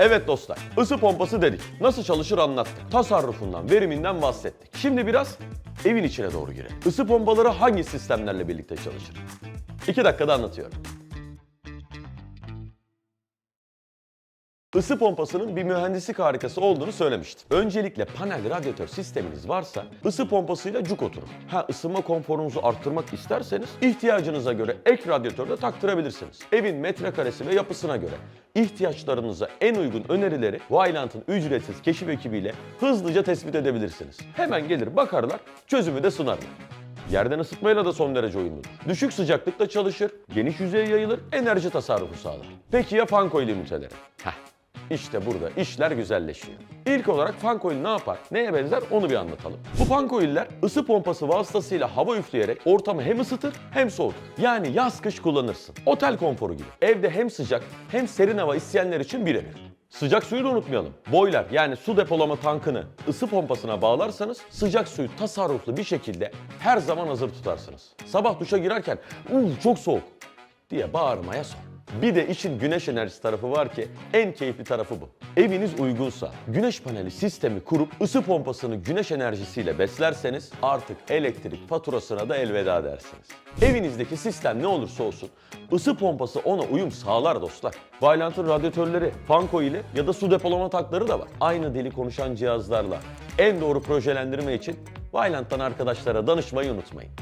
Evet dostlar, ısı pompası dedik. Nasıl çalışır anlattık. Tasarrufundan, veriminden bahsettik. Şimdi biraz evin içine doğru girelim. Isı pompaları hangi sistemlerle birlikte çalışır? 2 dakikada anlatıyorum. Isı pompasının bir mühendislik harikası olduğunu söylemiştim. Öncelikle panel radyatör sisteminiz varsa ısı pompasıyla cuk oturun. Ha ısınma konforunuzu arttırmak isterseniz ihtiyacınıza göre ek radyatör de taktırabilirsiniz. Evin metrekaresi ve yapısına göre ihtiyaçlarınıza en uygun önerileri Vailant'ın ücretsiz keşif ekibiyle hızlıca tespit edebilirsiniz. Hemen gelir bakarlar, çözümü de sunarlar. Yerden ısıtmayla da son derece uyumludur. Düşük sıcaklıkta çalışır, geniş yüzeye yayılır, enerji tasarrufu sağlar. Peki ya fan coil üniteleri? Heh, işte burada işler güzelleşiyor. İlk olarak fan coil ne yapar, neye benzer onu bir anlatalım. Bu fan coil'ler ısı pompası vasıtasıyla hava üfleyerek ortamı hem ısıtır hem soğutur. Yani yaz kış kullanırsın. Otel konforu gibi. Evde hem sıcak hem serin hava isteyenler için birebir. Sıcak suyu da unutmayalım. Boiler yani su depolama tankını ısı pompasına bağlarsanız sıcak suyu tasarruflu bir şekilde her zaman hazır tutarsınız. Sabah duşa girerken "Uf çok soğuk" diye bağırmaya son. Bir de işin güneş enerjisi tarafı var ki en keyifli tarafı bu. Eviniz uygunsa güneş paneli sistemi kurup ısı pompasını güneş enerjisiyle beslerseniz artık elektrik faturasına da elveda dersiniz. Evinizdeki sistem ne olursa olsun ısı pompası ona uyum sağlar dostlar. Vailant'ın radyatörleri, fan coil'i ya da su depolama takları da var. Aynı dili konuşan cihazlarla en doğru projelendirme için Vailant'tan arkadaşlara danışmayı unutmayın.